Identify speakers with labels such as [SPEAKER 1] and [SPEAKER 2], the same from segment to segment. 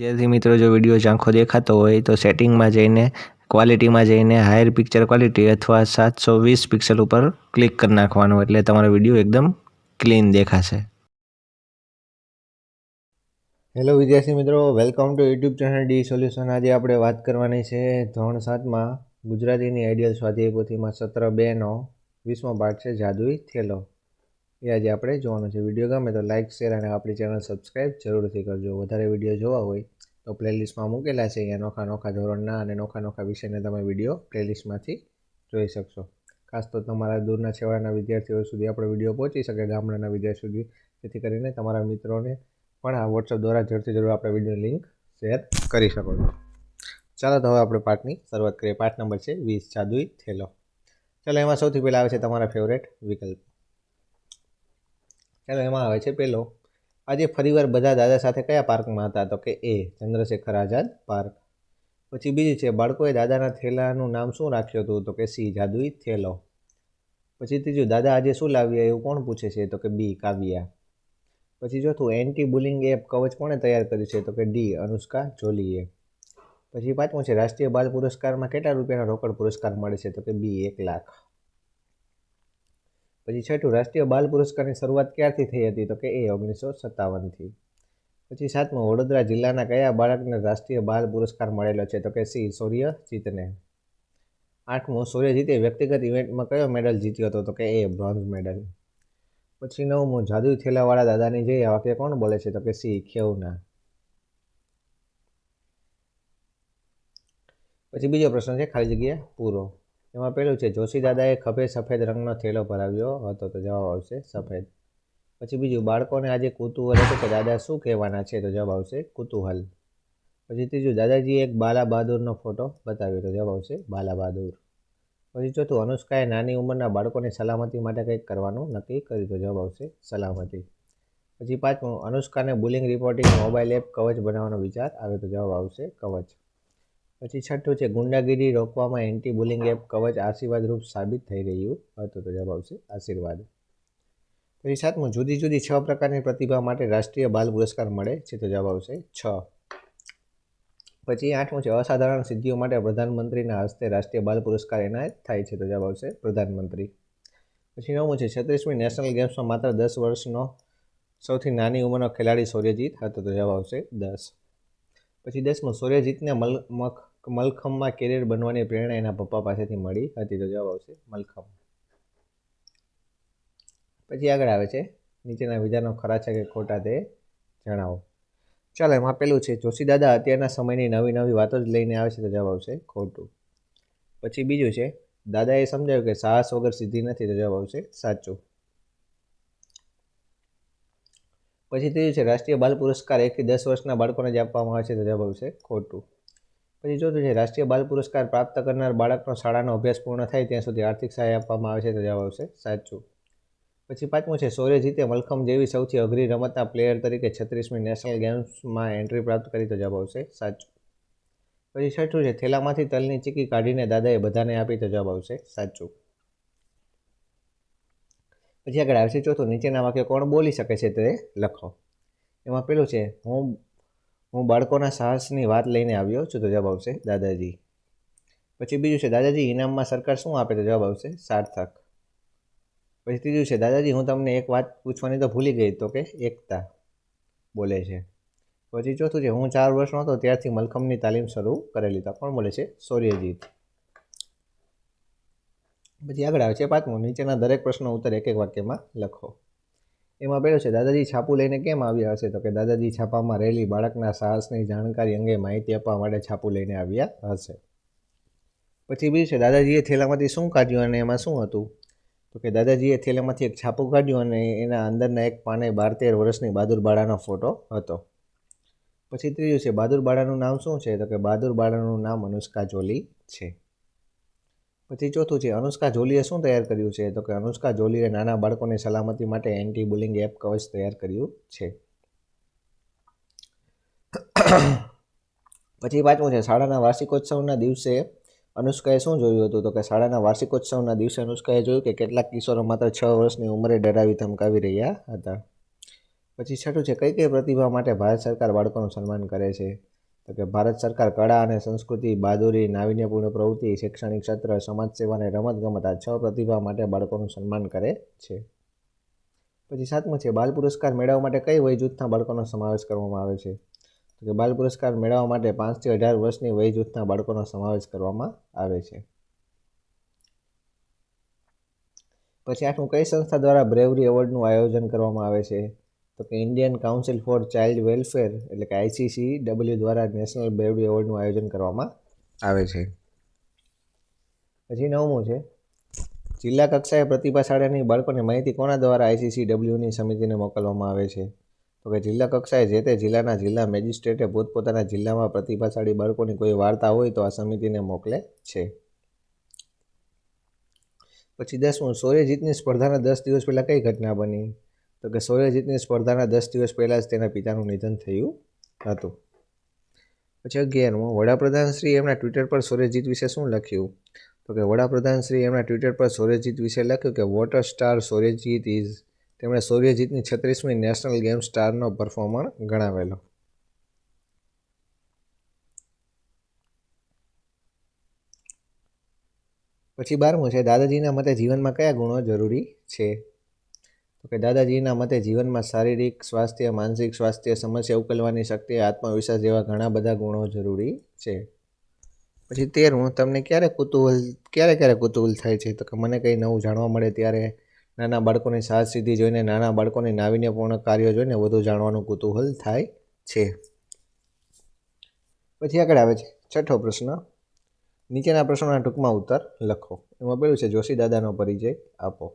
[SPEAKER 1] વિદ્યાર્થી મિત્રો, જો વીડિયો ઝાંખો દેખાતો હોય તો સેટિંગમાં જઈને, ક્વોલિટીમાં જઈને હાયર પિક્ચર ક્વોલિટી અથવા સાતસો વીસ પિક્સલ ઉપર ક્લિક કરી નાખવાનું એટલે તમારો વીડિયો એકદમ ક્લીન દેખાશે. હેલો વિદ્યાર્થી મિત્રો, welcome to YouTube channel the solution. આજે આપણે વાત કરવાની છે ધોરણ સાતમાં ગુજરાતીની આઈડિયલ સ્વાધ્યાય પોથીમાં સત્ર બેનો વીસમો પાઠ છે, જાદુઈ થેલો. એ આજે આપણે જોવાનું છે. વીડિયો ગમે તો લાઇક શેર અને આપણી ચેનલ સબસ્ક્રાઈબ જરૂરથી કરજો. વધારે વીડિયો જોવા હોય તો પ્લેલિસ્ટમાં મૂકેલા છે. અહીંયા નોખા નોખા ધોરણના અને નોખા નોખા વિષયના તમે વીડિયો પ્લેલિસ્ટમાંથી જોઈ શકશો. ખાસ તો તમારા દૂરના છેવાડાના વિદ્યાર્થીઓ સુધી આપણો વીડિયો પહોંચી શકે ગામડાના વિદ્યાર્થીઓ સુધી. જેથી કરીને તમારા મિત્રોને પણ આ વોટ્સઅપ દ્વારા જરૂરથી જરૂર આપણે વીડિયો લિંક શેર કરી શકો છો. ચાલો તો હવે આપણે પાઠની શરૂઆત કરીએ. પાઠ નંબર છે વીસ જાદુઈ થેલો. ચાલો, એમાં સૌથી પહેલાં આવે છે તમારા ફેવરેટ વિકલ્પ. ચાલો એમાં આવે છે પહેલો આજે ફરીવાર બધા દાદા સાથે કયા પાર્કમાં હતા? તો કે એ, ચંદ્રશેખર આઝાદ પાર્ક. પછી બીજી છે, બાળકોએ દાદાના થેલાનું નામ શું રાખ્યું હતું? તો કે સી, જાદુઈ થેલો. પછી ત્રીજું, દાદા આજે શું લાવ્યા એવું કોણ પૂછે છે? તો કે બી, કાવ્યા. પછી ચોથું એન્ટી બુલિંગ એપ કવચ કોણે તૈયાર કર્યું છે? તો કે ડી, અનુષ્કા જોલીએ. પછી પાંચમું છે, રાષ્ટ્રીય બાલ પુરસ્કારમાં કેટલા રૂપિયાનો રોકડ પુરસ્કાર મળે છે? તો કે બી, એક લાખ. પછી છઠ્ઠું, રાષ્ટ્રીય બાલ પુરસ્કારની શરૂઆત ક્યારથી થઈ હતી તો કે એ ઓગણીસો સત્તાવનથી. પછી સાતમું, વડોદરા જિલ્લાના કયા બાળકને રાષ્ટ્રીય બાલ પુરસ્કાર મળેલો છે તો કે સી સૂર્યજીતને આઠમું સૂર્યજીતે વ્યક્તિગત ઇવેન્ટમાં કયો મેડલ જીત્યો હતો તો કે એ બ્રોન્ઝ મેડલ. પછી નવમું, જાદુ થેલાવાળા દાદાની જઈ આ વાક્ય કોણ બોલે છે તો કે સી, ખેવના. પછી બીજો પ્રશ્ન છે, ખાલી જગ્યા પૂરો. એમાં પેલું છે જોશી દાદાએ ખભે સફેદ રંગનો થેલો ભરાવ્યો હતો તો જવાબ આવશે સફેદ. પછી બીજું, બાળકોને આજે કુતૂહલ હતું કે દાદા શું કહેવાના છે તો જવાબ આવશે કુતૂહલ. પછી ત્રીજું, દાદાજીએ એક બાલા બહાદુરનો ફોટો બતાવ્યો તો જવાબ આવશે બાલા બહાદુર પછી ચોથું, અનુષ્કાએ નાની ઉંમરના બાળકોની સલામતી માટે કંઈક કરવાનું નક્કી કર્યું તો જવાબ આવશે સલામતી. પછી પાંચમું, અનુષ્કાને bullying reporting mobile app Kavach બનાવવાનો વિચાર આવે તો જવાબ આવશે કવચ. પછી છઠ્ઠું છે, ગુંડાગીરી રોકવામાં એન્ટી બુલિંગ એપ કવચ આશીર્વાદરૂપ સાબિત થઈ રહ્યું. હતું તો જવાબ આવશે, આશીર્વાદ. પછી સાતમું, જુદી જુદી છ પ્રકારની પ્રતિભા માટે રાષ્ટ્રીય બાલ પુરસ્કાર મળે છે તો જવાબ આવશે, છ. પછી આઠમું છે, અસાધારણ સિદ્ધિઓ માટે પ્રધાનમંત્રીના હસ્તે રાષ્ટ્રીય બાલ પુરસ્કાર એનાયત થાય છે તો જવાબ આવશે, પ્રધાનમંત્રી. પછી નવમું છે, છત્રીસમી નેશનલ ગેમ્સમાં માત્ર દસ વર્ષનો સૌથી નાની ઉંમરનો ખેલાડી સૂર્યજીત, હતો તો જવાબ આવશે, દસ. પછી દસમું, સૂર્યજીતને મલ મખ મલખમમાં કેરિયર બનવાની પ્રેરણા એના પપ્પા પાસેથી મળી. હતી તો જવાબ આવશે મલખમ. પછી આગળ આવે છે. નીચેના વિધાનો ખરા છે કે ખોટા તે જણાવો. ચાલો, એમાં પેલું છે, જોશી દાદા, અત્યારના સમયની નવી નવી વાતો જ લઈને આવે છે. તો જવાબ આવશે ખોટું. પછી બીજું છે, દાદાએ સમજાવ્યું કે સાહસ વગર સિદ્ધિ નથી. તો જવાબ આવશે સાચું. પછી ત્રીજું છે, રાષ્ટ્રીય બાલ પુરસ્કાર એકથી દસ વર્ષના બાળકોને જ આપવામાં આવે છે. તો જવાબ આવશે ખોટું. પછી ચોથું છે રાષ્ટ્રીય બાલ પુરસ્કાર પ્રાપ્ત કરનાર બાળકનો શાળાનો અભ્યાસ પૂર્ણ થાય ત્યાં સુધી આર્થિક સહાય આપવામાં આવે છે તો જવાબ આવશે સાચું. પછી પાંચમું છે સૂર્યજીતે મલખમ જેવી સૌથી અઘરી રમતના પ્લેયર તરીકે છત્રીસમી નેશનલ ગેમ્સમાં એન્ટ્રી પ્રાપ્ત કરી તો જવાબ આવશે સાચું. પછી છઠ્ઠું છે, થેલામાંથી તલની ચીકી કાઢીને દાદાએ બધાને આપી તો જવાબ આવશે સાચું. પછી આગળ આવશે ચોથું નીચેના વાક્ય કોણ બોલી શકે છે તે લખો. એમાં પેલું છે, હું હું બાળકોના સાહસની વાત લઈને આવ્યો છું, તો જવાબ આવશે દાદાજી. પછી બીજું છે, દાદાજી, ઇનામમાં સરકાર શું આપે, તો જવાબ આવશે સાર્થક. પછી ત્રીજું છે, દાદાજી, હું તમને એક વાત પૂછવાની તો ભૂલી ગઈ તો કે એકતા બોલે છે. પછી ચોથું છે, હું ચાર વર્ષનો હતો, ત્યારથી મલખમની તાલીમ શરૂ કરેલી, તો કોણ બોલે છે? સૌર્યજીત. પછી આગળ આવે છે, પાંચમું, નીચેના દરેક પ્રશ્નો ઉત્તર એક એક વાક્યમાં લખો. એમાં પહેલું છે, દાદાજી છાપું લઈને કેમ આવ્યા હશે? તો કે, દાદાજી છાપામાં રહેલી બાળકના સાહસની જાણકારી અંગે માહિતી આપવા માટે છાપું લઈને આવ્યા હશે. પછી બીજું છે, દાદાજીએ થેલામાંથી શું કાઢ્યું અને એમાં શું હતું? તો કે, દાદાજીએ થેલામાંથી એક છાપું કાઢ્યું અને એના અંદરના એક પાને બાર તેર વર્ષની બહાદુર બાળાનો ફોટો હતો. પછી ત્રીજું છે, બહાદુર બાળાનું નામ શું છે? તો કે, બહાદુર બાળાનું નામ અનુષ્કા જોલી છે. પછી ચોથું છે, અનુષ્કા જોલીએ શું તૈયાર કર્યું છે? તો કે અનુષ્કા જોલીએ નાના બાળકોની સલામતી માટે એન્ટી બુલિંગ એપ કવચ તૈયાર કર્યું છે. પછી પાંચમું છે, શાળાના વાર્ષિકોત્સવના દિવસે અનુષ્કાએ શું જોયું હતું? તો કે શાળાના વાર્ષિકોત્સવના દિવસે અનુષ્કાએ જોયું કે કેટલાક કિશોરો માત્ર છ વર્ષની ઉંમરે ડરાવી ધમકાવી રહ્યા હતા. પછી છઠ્ઠું છે, કઈ કઈ પ્રતિભા માટે ભારત સરકાર બાળકોનું સન્માન કરે છે? તો કે ભારત સરકાર કળા અને સંસ્કૃતિ, બહાદુરી, નાવીન્યપૂર્ણ પ્રવૃત્તિ, શૈક્ષણિક ક્ષેત્ર સમાજ અને રમતગમત આ છ પ્રતિભા માટે બાળકોનું સન્માન કરે છે. પછી સાતમું છે, બાલ પુરસ્કાર મેળવવા માટે કઈ વય જૂથના બાળકોનો સમાવેશ કરવામાં આવે છે? તો કે બાલ પુરસ્કાર મેળવવા માટે પાંચથી અઢાર વર્ષની વય જૂથના બાળકોનો સમાવેશ કરવામાં આવે છે. પછી આઠમું, કઈ સંસ્થા દ્વારા બ્રેવરી એવોર્ડનું આયોજન કરવામાં આવે છે? તો કે Indian council for child welfare એટલે કે આઈસીસી ડબલ્યુ દ્વારા નેશનલ બેવડી એવોર્ડનું આયોજન કરવામાં આવે છે. પછી નવમું છે, જિલ્લા કક્ષાએ પ્રતિભાશાળાની બાળકોની માહિતી કોના દ્વારા આઈસીસી ડબલ્યુની સમિતિને મોકલવામાં આવે છે? તો કે જિલ્લા કક્ષાએ જે તે જિલ્લાના જિલ્લા મેજિસ્ટ્રેટે પોતપોતાના જિલ્લામાં પ્રતિભાશાળી બાળકોની કોઈ વાર્તા હોય તો આ સમિતિને મોકલે છે. પછી દસમું સૂર્યજીતની સ્પર્ધાના દસ દિવસ પહેલાં કઈ ઘટના બની? તો કે સૌર્યજીતની સ્પર્ધાના દસ દિવસ પહેલાં જ તેના પિતાનું નિધન થયું હતું. પછી અગિયારમું, વડાપ્રધાન શ્રી એમના ટ્વિટર પર સૂર્યજીત વિશે શું લખ્યું? તો કે વડાપ્રધાન શ્રી એમના ટ્વિટર પર સૂર્યજીત વિશે લખ્યું કે વોટર સ્ટાર સૂર્યજીત ઇઝ તેમણે સૌર્યજીતની છત્રીસમી નેશનલ ગેમ સ્ટારનો પરફોર્મર ગણાવેલો. પછી બારમું છે, દાદાજીના મતે જીવનમાં કયા ગુણો જરૂરી છે? તો કે દાદાજીના મતે જીવનમાં શારીરિક સ્વાસ્થ્ય, માનસિક સ્વાસ્થ્ય સમસ્યા ઉકેલવાની શક્તિ, આત્મવિશ્વાસ જેવા ઘણા બધા ગુણો જરૂરી છે. પછી તેરમું તમને ક્યારે કુતૂહલ, ક્યારે ક્યારે કુતૂહલ થાય છે? તો કે મને કંઈ નવું જાણવા મળે ત્યારે નાના બાળકોની સાહસ સિદ્ધિ જોઈને, નાના બાળકોની નાવીન્યપૂર્ણ કાર્યો જોઈને વધુ જાણવાનું કુતૂહલ થાય છે. પછી આગળ આવે છે, છઠ્ઠો પ્રશ્ન. નીચેના પ્રશ્નોના ટૂંકમાં ઉત્તર લખો. એમાં પેલું છે, જોશી દાદાનો પરિચય આપો.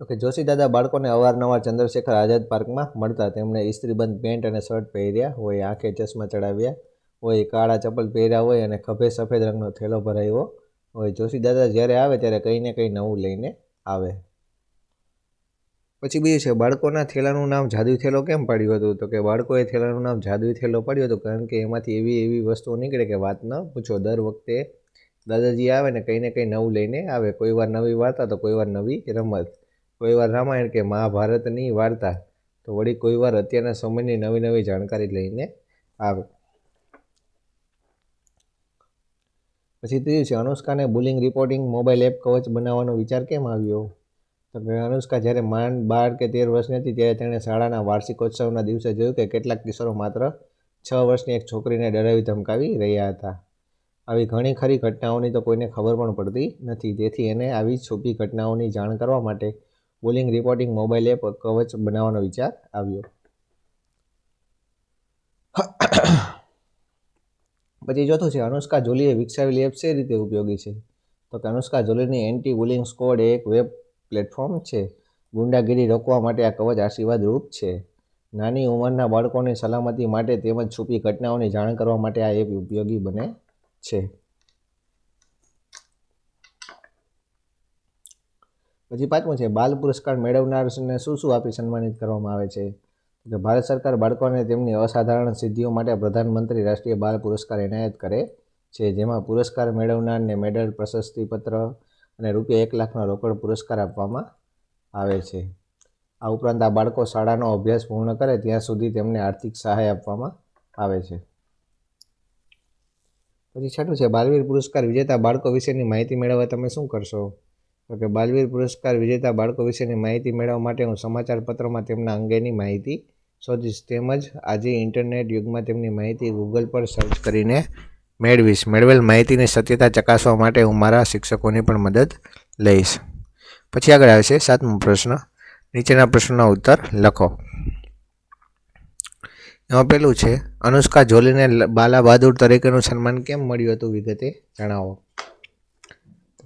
[SPEAKER 1] તો કે જોશી દાદા બાળકોને અવારનવાર ચંદ્રશેખર આઝાદ પાર્કમાં મળતા તેમણે ઇસ્ત્રીબંધ પેન્ટ અને શર્ટ પહેર્યા હોય, આંખે ચશ્મા ચડાવ્યા હોય, કાળા ચપ્પલ પહેર્યા હોય અને ખભે સફેદ રંગનો થેલો ભરાયો હોય. જોશી દાદા જ્યારે આવે ત્યારે કંઈ ને કંઈ નવું લઈને આવે. પછી બીજું છે, બાળકોના થેલાનું નામ જાદુઈ થેલો કેમ પાડ્યું હતું? તો કે બાળકોએ થેલાનું નામ જાદુઈ થેલો પાડ્યું હતું કારણ કે એમાંથી એવી એવી વસ્તુઓ નીકળે કે વાત ન પૂછો. દર વખતે દાદાજી આવે ને કંઈ ને કંઈ નવું લઈને આવે. કોઈ વાર નવી વાર્તા તો કોઈ વાર નવી રમત. કોઈ વાર રામાયણ કે મહાભારતની વાર્તા. તો વળી કોઈ વાર અત્યારના સમયની નવી નવી જાણકારી લઈને આવે. પછી ત્રીજું છે, અનુષ્કાને bullying reporting mobile app Kavach બનાવવાનો વિચાર કેમ આવ્યો? તો અનુષ્કા જ્યારે માંડ બાર કે તેર વર્ષની હતી ત્યારે તેણે શાળાના વાર્ષિકોત્સવના દિવસે જોયું કે કેટલાક કિશોરો માત્ર છ વર્ષની એક છોકરીને ડરાવી ધમકાવી રહ્યા હતા. આવી ઘણી ખરી ઘટનાઓની તો કોઈને ખબર પણ પડતી નથી. તેથી એને આવી છુપી ઘટનાઓની જાણ કરવા માટે bowling reporting mobile app Kavach બનાવવાનો વિચાર આવ્યો. પછી ચોથું છે, અનુષ્કા જોલીએ વિકસાવેલી એપ છે રીતે ઉપયોગી છે? તો કે અનુષ્કા જોલીની એન્ટી બુલિંગ સ્કોડ એક વેબ પ્લેટફોર્મ છે. ગુંડાગીરી રોકવા માટે આ કવચ આશીર્વાદ રૂપ છે. નાની ઉંમરના બાળકોની સલામતી માટે તેમજ છુપી ઘટનાઓની જાણ કરવા માટે આ એપ ઉપયોગી બને છે. પછી પાંચમું છે, બાલ પુરસ્કાર મેળવનારને શું શું આપી સન્માનિત કરવામાં આવે છે? કે ભારત સરકાર બાળકોને તેમની અસાધારણ સિદ્ધિઓ માટે પ્રધાનમંત્રી રાષ્ટ્રીય બાળ પુરસ્કાર એનાયત કરે છે, જેમાં પુરસ્કાર મેળવનારને મેડલ પ્રશસ્તિપત્ર અને રૂપિયા એક લાખનો રોકડ પુરસ્કાર આપવામાં આવે છે. આ ઉપરાંત આ બાળકો શાળાનો અભ્યાસ પૂર્ણ કરે ત્યાં સુધી તેમને આર્થિક સહાય આપવામાં આવે છે. પછી છઠ્ઠું છે, બાલવીર પુરસ્કાર વિજેતા બાળકો વિશેની માહિતી મેળવવા તમે શું કરશો? તો કે બાલવીર પુરસ્કાર વિજેતા બાળકો વિશેની માહિતી મેળવવા માટે હું સમાચાર પત્રમાં તેમના અંગેની માહિતી શોધીશ. તેમજ આજે ઇન્ટરનેટ યુગમાં તેમની માહિતી ગૂગલ પર સર્ચ કરીને મેળવીશ. મેળવેલ માહિતીની સત્યતા ચકાસવા માટે હું મારા શિક્ષકોની પણ મદદ લઈશ. પછી આગળ આવે છે સાતમો પ્રશ્ન. નીચેના પ્રશ્નોના ઉત્તર લખો. એમાં પેલું છે, અનુષ્કા જોલીને બાલા બહાદુર તરીકેનું સન્માન કેમ મળ્યું હતું? વિગતે જણાવો.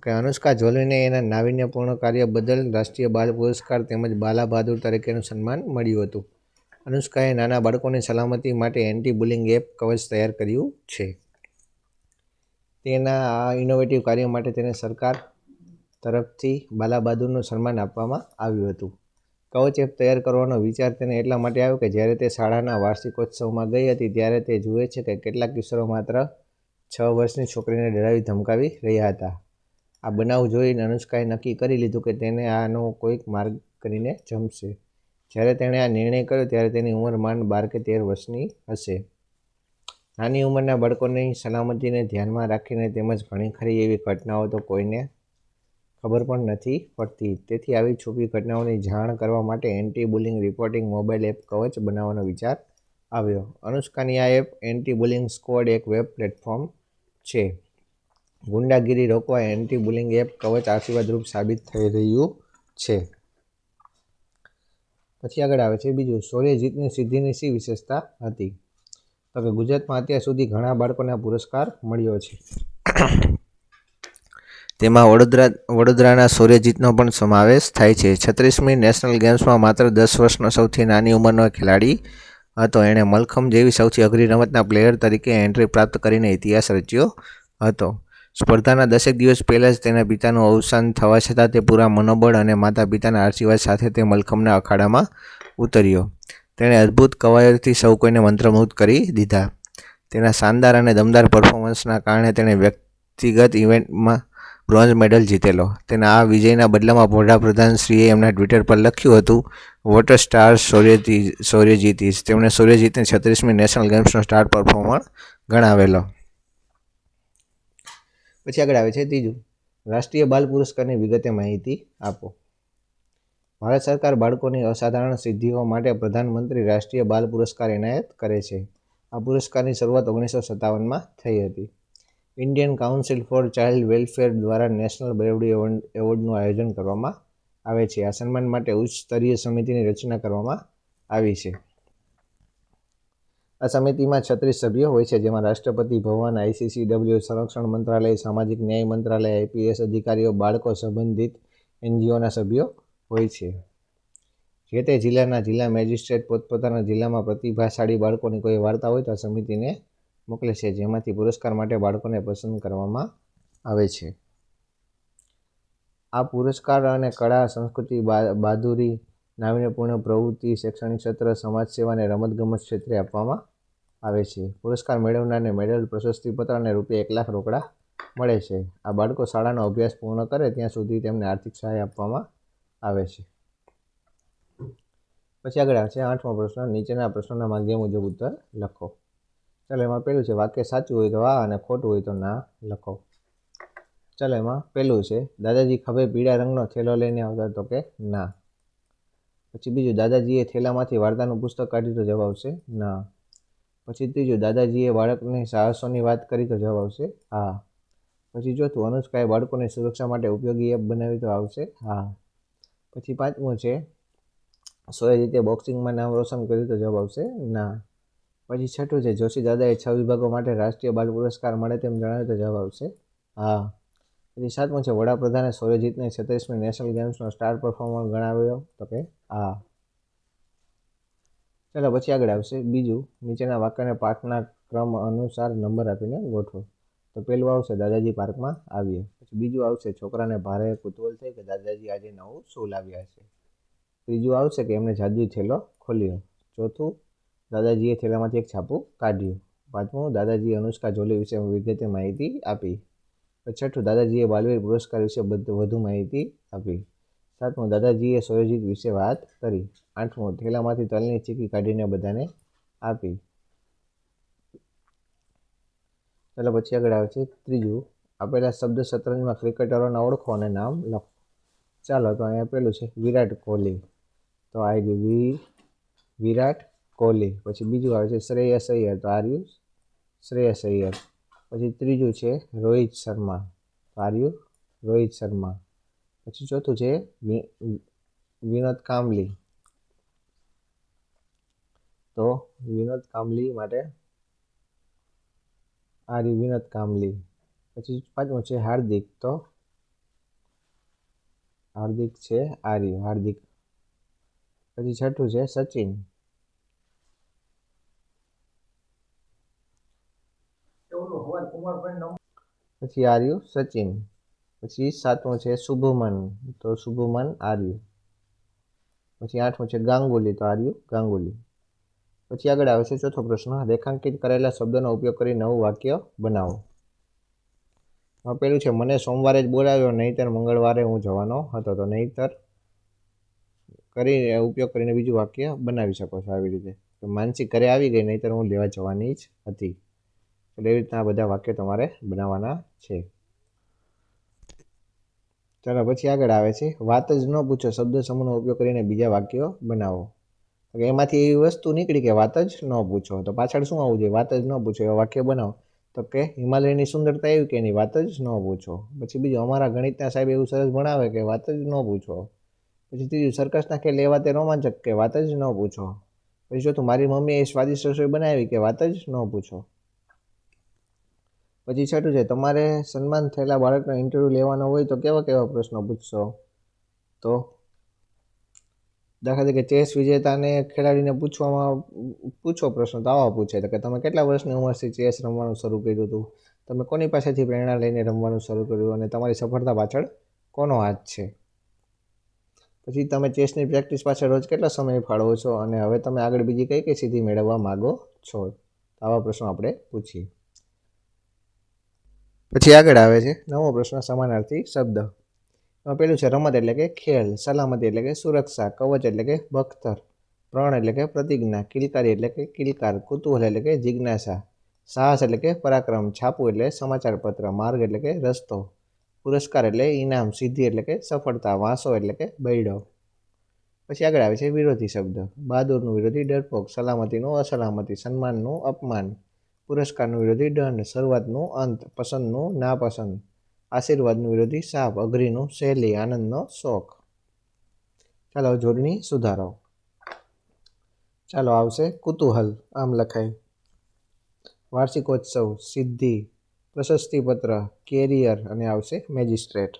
[SPEAKER 1] કે અનુષ્કા જોલીને એના નાવીન્યપૂર્ણ કાર્ય બદલ રાષ્ટ્રીય બાલ પુરસ્કાર તેમજ બાલા બહાદુર તરીકેનું સન્માન મળ્યું હતું. અનુષ્કાએ નાના બાળકોની સલામતી માટે એન્ટી બુલિંગ એપ કવચ તૈયાર કર્યું છે. તેના આ ઇનોવેટિવ કાર્ય માટે તેને સરકાર તરફથી બાલા બહાદુરનું સન્માન આપવામાં આવ્યું હતું. કવચ એપ તૈયાર કરવાનો વિચાર તેને એટલા માટે આવ્યો કે જ્યારે તે શાળાના વાર્ષિકોત્સવમાં ગઈ હતી ત્યારે તે જુએ છે કે કેટલાક કિશોરો માત્ર છ વર્ષની છોકરીને ડરાવી ધમકાવી રહ્યા હતા. આ બનાવ જોઈને અનુષ્કાએ નક્કી કરી લીધું કે તેને આનો કોઈક માર્ગ કરીને જમશે. જ્યારે તેણે આ નિર્ણય કર્યો ત્યારે તેની ઉંમર માંડ બાર કે તેર વર્ષની હશે. નાની ઉંમરના બાળકોની સલામતીને ધ્યાનમાં રાખીને તેમજ ઘણી ખરી એવી ઘટનાઓ તો કોઈને ખબર પણ નથી પડતી. તેથી આવી છુપી ઘટનાઓની જાણ કરવા માટે anti bullying reporting mobile app Kavach બનાવવાનો વિચાર આવ્યો. અનુષ્કાની આ એપ એન્ટી બુલિંગ સ્કોડ એક વેબ પ્લેટફોર્મ છે. ગુંડાગીરી રોકવા એન્ટી બુલિંગ એપ કવચ આશીર્વાદરૂપ સાબિત થઈ રહ્યું છે. પછી આગળ આવે છે બીજું સૂર્યજીતની સિદ્ધિની શી વિશેષતા હતી? તો કે ગુજરાતમાં અત્યાર સુધી ઘણા બાળકોને પુરસ્કાર મળ્યો છે. તેમાં વડોદરા, વડોદરાના શૌર્યજીતનો પણ સમાવેશ થાય છે. છત્રીસમી નેશનલ ગેમ્સમાં માત્ર દસ વર્ષનો સૌથી નાની ઉંમરનો ખેલાડી હતો. એણે મલખમ જેવી સૌથી અઘરી રમતના પ્લેયર તરીકે એન્ટ્રી પ્રાપ્ત કરીને ઇતિહાસ રચ્યો હતો. સ્પર્ધાના દસેક દિવસ પહેલાં જ તેના પિતાનું અવસાન થવા છતાં તે પૂરા મનોબળ અને માતા પિતાના આશીર્વાદ સાથે તે મલખમના અખાડામાં ઉતર્યો. તેણે અદ્ભુત કવાયતથી સૌ કોઈને મંત્રમુગ્ધ કરી દીધા. તેના શાનદાર અને દમદાર પરફોર્મન્સના કારણે તેણે વ્યક્તિગત ઇવેન્ટમાં બ્રોન્ઝ મેડલ જીતેલો. તેના આ વિજયના બદલામાં વડાપ્રધાનશ્રીએ એમના ટ્વિટર પર લખ્યું હતું water star Suryaji Suryajeet is તેમણે સૌર્યજીતને છત્રીસમી નેશનલ ગેમ્સનો સ્ટાર પરફોર્મર ગણાવેલો. પછી આગળ આવે છે ત્રીજું. રાષ્ટ્રીય બાલ પુરસ્કારની વિગતે માહિતી આપો. ભારત સરકાર બાળકોની અસાધારણ સિદ્ધિઓ માટે પ્રધાનમંત્રી રાષ્ટ્રીય બાલ પુરસ્કાર એનાયત કરે છે. આ પુરસ્કારની શરૂઆત ઓગણીસો સત્તાવનમાં થઈ હતી. Indian council for child welfare દ્વારા નેશનલ બ્રેવડી એવોર્ડ, એવોર્ડનું આયોજન કરવામાં આવે છે. આ સન્માન માટે ઉચ્ચ સ્તરીય સમિતિની રચના કરવામાં આવી છે. આ સમિતિમાં છત્રીસ સભ્યો હોય છે, જેમાં રાષ્ટ્રપતિ ભવન આઈસીસી ડબલ્યુ સંરક્ષણ મંત્રાલય, સામાજિક ન્યાય મંત્રાલય આઈપીએસ અધિકારીઓ, બાળકો સંબંધિત એનજીઓના સભ્યો હોય છે. જે તે જિલ્લાના જિલ્લા મેજિસ્ટ્રેટ પોતપોતાના જિલ્લામાં પ્રતિભાશાળી બાળકોની કોઈ વાર્તા હોય તો આ સમિતિને મોકલે છે, જેમાંથી પુરસ્કાર માટે બાળકોને પસંદ કરવામાં આવે છે. આ પુરસ્કાર અને કળા, સંસ્કૃતિ બહાદુરી નાવીન્યપૂર્ણ પ્રવૃત્તિ, શૈક્ષણિક ક્ષેત્ર સમાજ સેવા અને રમતગમત ક્ષેત્રે આપવામાં આવે છે. પુરસ્કાર મેળવનારને મેડલ પ્રશસ્તિપત્ર અને રૂપિયા એક લાખ રોકડા મળે છે. આ બાળકો શાળાનો અભ્યાસ પૂર્ણ કરે ત્યાં સુધી તેમને આર્થિક સહાય આપવામાં આવે છે. પછી આગળ છે આઠમો પ્રશ્ન. નીચેના પ્રશ્નોના માધ્યમ મુજબ ઉત્તર લખો. ચાલો, એમાં પહેલું છે, વાક્ય સાચું હોય તો આ અને ખોટું હોય તો ના લખો. ચાલો, એમાં પહેલું છે, દાદાજી ખભે પીળા રંગનો થેલો લઈને આવતા તો કે ના. પછી બીજું, દાદાજીએ થેલામાંથી વાર્તાનું પુસ્તક કાઢ્યું તો જવાબ આવશે ના. પછી ત્રીજું દાદાજીએ બાળકને સાહસોની વાત કરી તો જવાબ આવશે, હા. પછી ચોથું અનુષ્કાએ બાળકોની સુરક્ષા માટે ઉપયોગી એપ બનાવી તો આવશે, હા. પછી પાંચમું છે, સોએ રીતે બોક્સિંગમાં નામ રોશન કર્યું તો જવાબ આવશે, ના. પછી છઠ્ઠું છે, જોશી દાદાએ છ વિભાગો માટે રાષ્ટ્રીય બાલ પુરસ્કાર મળે તેમ જણાવ્યું તો જવાબ આવશે, હા. પછી સાતમું છે, વડાપ્રધાને સોર્યજીતને છત્રીસમી નેશનલ ગેમ્સનો સ્ટાર પરફોર્મર ગણાવ્યો તો કે, હા. ચાલો, પછી આગળ આવશે. બીજું, નીચેના વાક્યને પાઠના ક્રમ અનુસાર નંબર આપીને ગોઠવો. તો પહેલું આવશે, દાદાજી પાર્કમાં આવીએ. પછી બીજું આવશે, છોકરાને ભારે કુતૂહલ થઈ કે દાદાજી આજે નવું શું લાવ્યા છે. ત્રીજું આવશે કે એમણે જાદુ થેલો ખોલ્યો. ચોથું, દાદાજીએ થેલામાંથી એક છાપું કાઢ્યું. પાંચમું, દાદાજીએ અનુષ્કા જોલી વિશે વિગતે માહિતી આપી. છઠ્ઠું, દાદાજીએ બાલવીર પુરસ્કાર વિશે વધુ માહિતી આપી. સાતમું, દાદાજીએ સૂર્યજીત વિશે વાત કરી. આઠમું થેલામાંથી તલની ચીકી કાઢીને બધાને આપી. ચાલો પછી આગળ આવે છે ત્રીજું. આપેલા શબ્દ શતરંજમાં ક્રિકેટરોને ઓળખો અને નામ લખો. ચાલો તો અહીંયા પેલું છે વિરાટ કોહલી. તો આવી ગયું વી, વિરાટ કોહલી. પછી બીજું આવે છે શ્રેયસ અય્યર. તો આર્યુ શ્રેયસ અય્યર. પછી ત્રીજું છે રોહિત શર્મા. તો આર્યુ રોહિત શર્મા. પછી ચોથું છે વિનોદ કાંબલી તો વિનોદ કાંબલી માટે આર્યુ વિનોદ કાંબલી પછી પાંચમું છે હાર્દિક. તો હાર્દિક છે આર્યુ હાર્દિક. પછી છઠ્ઠું છે સચિન. પછી આર્યુ સચિન. પછી સાતમું છે શુભમન. તો શુભમન આર્યુ. પછી આઠમું છે ગાંગુલી. તો આર્યુ ગાંગુલી. પછી આગળ આવે છે ચોથો પ્રશ્ન. રેખાંકિત કરેલા શબ્દનો ઉપયોગ કરી નવું વાક્ય બનાવો. પેલું છે, મને સોમવારે જ બોલાવ્યો, નહીંતર મંગળવારે હું જવાનો હતો. તો નહીંતર કરી, ઉપયોગ કરીને બીજું વાક્ય બનાવી શકો છો આવી રીતે. તો માનસી ઘરે આવી ગઈ, નહીંતર હું લેવા જવાની જ હતી. એટલે એવી રીતના બધા વાક્યો તમારે બનાવવાના છે. ચાલો, પછી આગળ આવે છે. વાત જ ન પૂછો શબ્દ સમૂહનો ઉપયોગ કરીને બીજા વાક્યો બનાવો. તો એમાંથી એવી વસ્તુ નીકળી કે વાત જ ન પૂછો. તો પાછળ શું આવવું જોઈએ? વાત જ ન પૂછો, એવા વાક્ય બનાવો. તો કે હિમાલયની સુંદરતા એવી કે એની વાત જ ન પૂછો. પછી બીજું અમારા ગણિતના સાહેબ એવું સરસ ભણાવે કે વાત જ ન પૂછો. પછી ત્રીજું, સર્કસના ખેલ એવા તે રોમાંચક કે વાત જ ન પૂછો. પછી ચોથું, મારી મમ્મીએ સ્વાદિષ્ટ રસોઈ બનાવી કે વાત જ ન પૂછો. પછી છઠ્ઠું છે, તમારે સન્માન થયેલા બાળકનો ઇન્ટરવ્યૂ લેવાનો હોય તો કેવા કેવા પ્રશ્નો પૂછશો? તો દાખલા તરીકે ચેસ વિજેતાને ખેલાડીને પૂછવામાં પૂછો પ્રશ્ન તો આવા પૂછે. કે તમે કેટલા વર્ષની ઉંમરથી ચેસ રમવાનું શરૂ કર્યું હતું? તમે કોની પાસેથી પ્રેરણા લઈને રમવાનું શરૂ કર્યું? અને તમારી સફળતા પાછળ કોનો હાથ છે? પછી તમે ચેસની પ્રેક્ટિસ પાછળ રોજ કેટલો સમય ફાળવો છો? અને હવે તમે આગળ બીજી કઈ કઈ સિદ્ધિ મેળવવા માગો છો? આવા પ્રશ્નો આપણે પૂછીએ. પછી આગળ આવે છે નવો પ્રશ્ન સમાનાર્થી શબ્દ. પેલું છે રમત એટલે કે ખેલ સલામતી એટલે કે સુરક્ષા કવચ એટલે કે બખ્તર પ્રણ એટલે કે પ્રતિજ્ઞા કિલકારી એટલે કે કિલકાર કુતૂહલ એટલે કે જિજ્ઞાસા સાહસ એટલે કે પરાક્રમ છાપું એટલે સમાચાર પત્ર માર્ગ એટલે કે રસ્તો પુરસ્કાર એટલે ઇનામ સિદ્ધિ એટલે કે સફળતા વાંસો એટલે કે બૈડો પછી આગળ આવે છે વિરોધી શબ્દ બહાદુરનું વિરોધી ડરપોક સલામતીનું અસલામતી સન્માનનું અપમાન પુરસ્કારનું વિરોધી દંડ શરૂઆતનું અંત પસંદનું નાપસંદ આશીર્વાદનું વિરોધી સાપ અઘરીનું શૈલી, આનંદનો શોખ ચાલો જોડણી સુધારો. ચાલો આવશે કુતૂહલ, આમ લખાય. વાર્ષિકોત્સવ, સિદ્ધિ, પ્રશસ્તિપત્ર, કેરિયર અને આવશે મેજિસ્ટ્રેટ.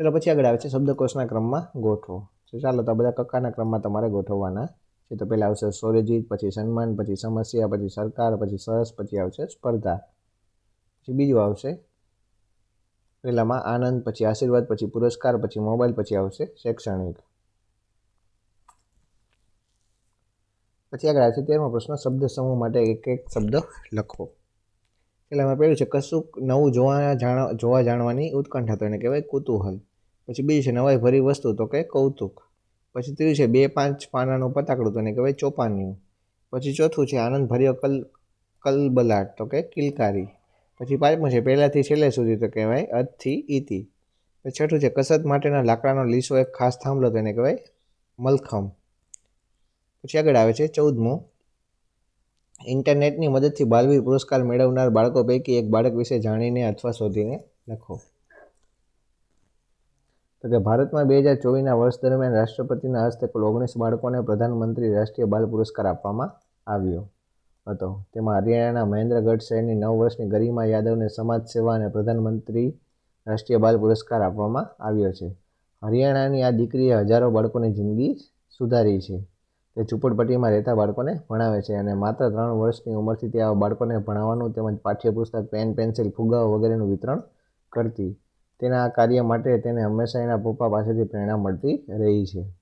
[SPEAKER 1] એટલે પછી આગળ આવે છે શબ્દકોશના ક્રમમાં ગોઠવો. તો ચાલો તો બધા કક્કાના ક્રમમાં તમારે ગોઠવવાના છે. તો પહેલાં આવશે સૌર્યજીત પછી સન્માન, પછી સમસ્યા, પછી સરકાર, પછી સરસ, પછી આવશે સ્પર્ધા. પછી બીજું આવશે પહેલામાં આનંદ, પછી આશીર્વાદ, પછી પુરસ્કાર, પછી મોબાઈલ, પછી આવશે શૈક્ષણિક. પછી આગળ આવશે તેરમો પ્રશ્ન, શબ્દ સમૂહ માટે એક એક શબ્દ લખો એમાં પહેલું છે, કશુંક નવું જોવા જાણ જોવા જાણવાની ઉત્કંઠા તો એને કહેવાય કુતૂહલ. પછી બીજું છે, નવાઈ ભરી વસ્તુ તો કે કૌતુક. પછી ત્રીજું છે, બે પાંચ પાનાનું પતાકડું તો એને કહેવાય ચોપાનિયું પછી ચોથું છે, આનંદ ભર્યો કલ, કલબલાટ તો કે કિલકારી. પછી પાંચમું છે, પહેલાંથી છેલ્લે સુધી તો કહેવાય અધથી ઈતિ. છઠ્ઠું છે, કસરત માટેના લાકડાનો લીસો એક ખાસ થાંભલો તેને કહેવાય મલખમ. પછી આગળ આવે છે, ચૌદમું. ઇન્ટરનેટની મદદથી બાલવી પુરસ્કાર મેળવનાર બાળકો પૈકી એક બાળક વિશે જાણીને અથવા શોધીને લખો. તો કે ભારતમાં બે હજાર ચોવીસના વર્ષ દરમિયાન રાષ્ટ્રપતિના હસ્તે કુલ ઓગણીસ બાળકોને પ્રધાનમંત્રી રાષ્ટ્રીય બાલ પુરસ્કાર આપવામાં આવ્યો. હતો. તેમાં હરિયાણાના મહેન્દ્રગઢ શહેરની નવ વર્ષની ગરિમા યાદવને સમાજ સેવા અને પ્રધાનમંત્રી રાષ્ટ્રીય બાલ પુરસ્કાર આપવામાં આવ્યો છે. હરિયાણાની આ દીકરીએ હજારો બાળકોની જિંદગી સુધારી છે. તે ઝૂંપડપટ્ટીમાં રહેતા બાળકોને ભણાવે છે અને માત્ર ત્રણ વર્ષની ઉંમરથી તે આવા બાળકોને ભણાવવાનું તેમજ પાઠ્યપુસ્તક, પેન, પેન્સિલ ફુગાઓ વગેરેનું વિતરણ કરતી. તેના આ કાર્ય માટે તેને હંમેશા એના પપ્પા પાસેથી પ્રેરણા મળતી રહી છે.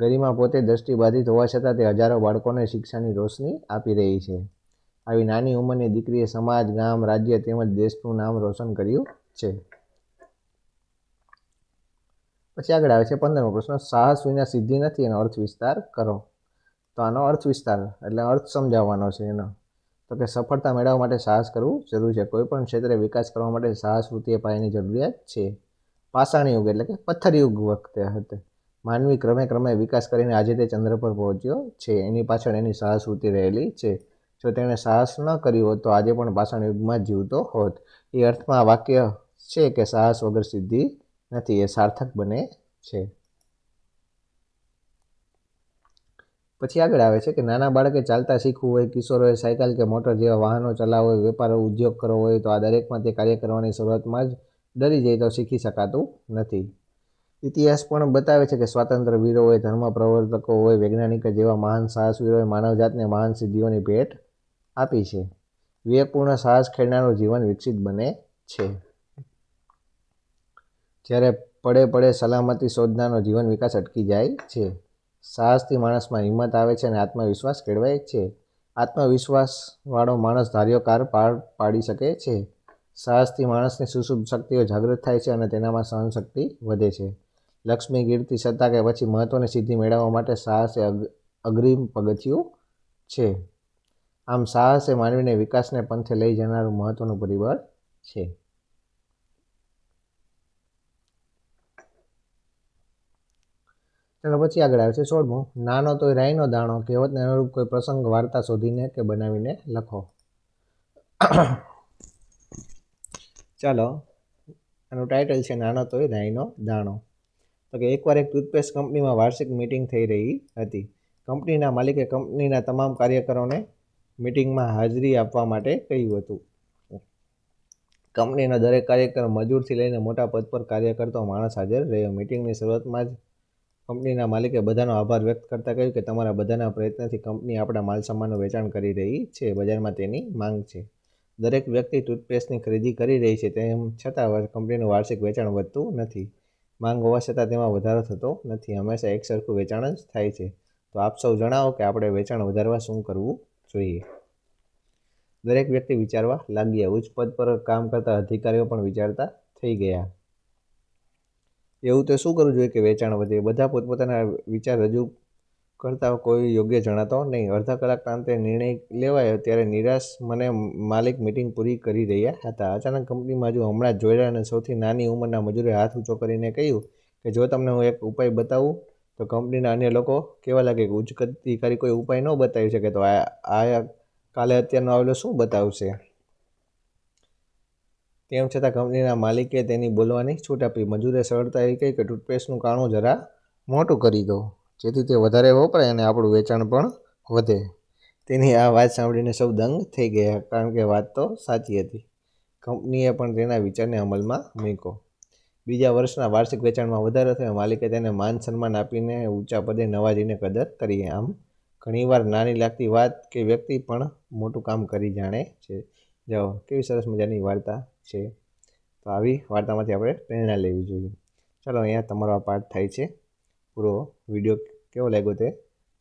[SPEAKER 1] ગરિમા પોતે દ્રષ્ટિબાધિત હોવા છતાં તે હજારો બાળકોને શિક્ષાની રોશની આપી રહી છે. આવી નાની ઉંમરની દીકરીએ સમાજ, ગામ, રાજ્ય તેમજ દેશનું નામ રોશન કર્યું છે. પછી આગળ આવે છે પંદરમો પ્રશ્ન. સાહસ વિના સિદ્ધિ નથી એનો અર્થ વિસ્તાર કરો. તો આનો અર્થ વિસ્તાર, એટલે અર્થ સમજાવવાનો છે એનો. તો કે સફળતા મેળવવા માટે સાહસ કરવું જરૂરી છે. કોઈપણ ક્ષેત્રે વિકાસ કરવા માટે સાહસ વૃત્તિએ પાયાની જરૂરિયાત છે. પાષાણ યુગ એટલે કે પથ્થર યુગ વખતે હતી. માનવી ક્રમે ક્રમે વિકાસ કરીને આજે તે ચંદ્ર પર પહોંચ્યો છે. એની પાછળ એની સાહસ વૃત્તિ રહેલી છે. જો તેણે સાહસ ન કર્યું હોત તો આજે પણ પાષાણ યુગમાં જીવતો હોત. એ અર્થમાં વાક્ય છે કે સાહસ વગર સિદ્ધિ નથી, એ સાર્થક બને છે. પછી આગળ આવે છે કે નાના બાળકે ચાલતા શીખવું હોય, કિશોરોએ સાયકલ કે મોટર જેવા વાહનો ચલાવવા હોય, વેપાર, ઉદ્યોગ કરવો હોય તો આ દરેકમાં તે કાર્ય કરવાની શરૂઆતમાં જ ડરી જાય તો શીખી શકાતું નથી. ઇતિહાસ પણ બતાવે છે કે સ્વાતંત્ર્ય વીરો હોય ધર્મ પ્રવર્તકો હોય, વૈજ્ઞાનિકો જેવા મહાન સાહસવીરોએ માનવજાતને મહાન સિદ્ધિઓની ભેટ આપી છે. વિવેકપૂર્ણ સાહસ ખેડનારું જીવન વિકસિત બને છે. જ્યારે પડે પડે સલામતી શોધનારનો જીવન વિકાસ અટકી જાય છે, સાહસથી માણસમાં હિંમત આવે છે અને આત્મવિશ્વાસ કેળવાય છે. આત્મવિશ્વાસવાળો માણસ ધાર્યો કાર પાડી શકે છે. સાહસથી માણસની સુશુભ શક્તિઓ જાગૃત થાય છે અને તેનામાં સહનશક્તિ વધે છે. લક્ષ્મી કીર્તિ સત્તા કે પછી મહત્ત્વની સિદ્ધિ મેળવવા માટે સાહસ એ અગ, અગ્રિમ પગથિયું છે. આમ સાહસ એ માનવીને વિકાસને પંથે લઈ જનારું મહત્ત્વનું પરિબળ છે. ચાલો પછી આગળ આવે છે સોળમું. નાનો તોય રાયનો દાણો, કહેવતને અનુરૂપ કોઈ પ્રસંગ, વાર્તા શોધીને કે બનાવીને લખો. ચાલો, આનું ટાઇટલ છે નાનો તોય રાયનો દાણો. તો કે એકવાર એક ટૂથપેસ્ટ કંપનીમાં વાર્ષિક મિટિંગ થઈ રહી હતી. કંપનીના માલિકે કંપનીના તમામ કાર્યકરોને મિટિંગમાં હાજરી આપવા માટે કહ્યું હતું. કંપનીનો દરેક કાર્યકર મજૂરથી લઈને મોટા પદ પર કાર્ય કરતો માણસ હાજર રહ્યો. મિટિંગની શરૂઆતમાં જ કંપનીના માલિકે બધાનો આભાર વ્યક્ત કરતા કહ્યું કે તમારા બધાના પ્રયત્નથી કંપની આપણા માલસામાનનું વેચાણ કરી રહી છે. બજારમાં તેની માંગ છે. દરેક વ્યક્તિ ટૂથપેસ્ટની ખરીદી કરી રહી છે. તેમ છતાં કંપનીનું વાર્ષિક વેચાણ વધતું નથી. માંગ હોવા છતાં તેમાં વધારો થતો નથી. હંમેશા એક સરખું વેચાણ જ થાય છે. તો આપ સૌ જણાવો કે આપણે વેચાણ વધારવા શું કરવું જોઈએ? દરેક વ્યક્તિ વિચારવા લાગ્યા ઉચ્ચ પદ પર કામ કરતા અધિકારીઓ પણ વિચારતા થઈ ગયા. એવું તો શું કરવું જોઈએ કે વેચાણ વધે? બધા પોતપોતાના વિચાર રજૂ કરતા કોઈ યોગ્ય જણાતો નહીં. અડધા કલાકના અંતે નિર્ણય લેવાયો ત્યારે નિરાશ મને માલિક મિટિંગ પૂરી કરી રહ્યા હતા. અચાનક કંપનીમાં જો હમણાં જ જોયેલા અને સૌથી નાની ઉંમરના મજૂરે હાથ ઊંચો કરીને કહ્યું કે, જો તમને હું એક ઉપાય બતાવું, તો કંપનીના અન્ય લોકો કહેવા લાગે કે ઉચ્ચ અધિકારી કોઈ ઉપાય ન બતાવી શકે? તો આ કાલે અત્યારનો આવેલો શું બતાવશે? તેમ છતાં કંપનીના માલિકે તેની બોલવાની છૂટ આપી. મજૂરે સરળતાએ કહી કે, ટૂથપેસ્ટનું કાણું જરા મોટું કરી દો. જેથી તે વધારે વપરાય અને આપણું વેચાણ પણ વધે. તેની આ વાત સાંભળીને સૌ દંગ થઈ ગયા, કારણ કે વાત તો સાચી હતી. કંપનીએ પણ તેના વિચારને અમલમાં મૂક્યો. બીજા વર્ષના વાર્ષિક વેચાણમાં વધારો થયો. માલિકે તેને માન સન્માન આપીને ઊંચા પદે નવાજીને કદર કરી. આમ, ઘણીવાર નાની લાગતી વાત કે વ્યક્તિ પણ મોટું કામ કરી જાણે છે. જાઓ, કેવી સરસ મજાની વાર્તા છે. તો આવી વાર્તામાંથી આપણે પ્રેરણા લેવી જોઈએ. ચાલો, અહીંયા તમારો આ પાઠ થાય છે. પૂરો વીડિયો કેવો લાગ્યો તે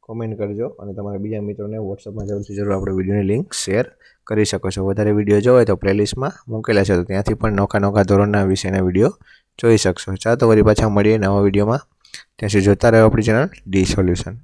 [SPEAKER 1] કોમેન્ટ કરજો અને તમારા બીજા મિત્રોને વોટ્સઅપમાં જરૂરથી જરૂર આપણે વિડીયોની લિંક શેર કરી શકો છો. વધારે વીડિયો જોવો હોય તો પ્લેલિસ્ટમાં મૂકેલા છે તો ત્યાંથી પણ નોખા નોખા ધોરણના વિષયના વીડિયો જોઈ શકશો. ચાલો તો વળી પાછા મળીએ નવા વિડીયોમાં. ત્યાં સુધી જોતા રહ્યો આપણી ચેનલ ડી સોલ્યુશન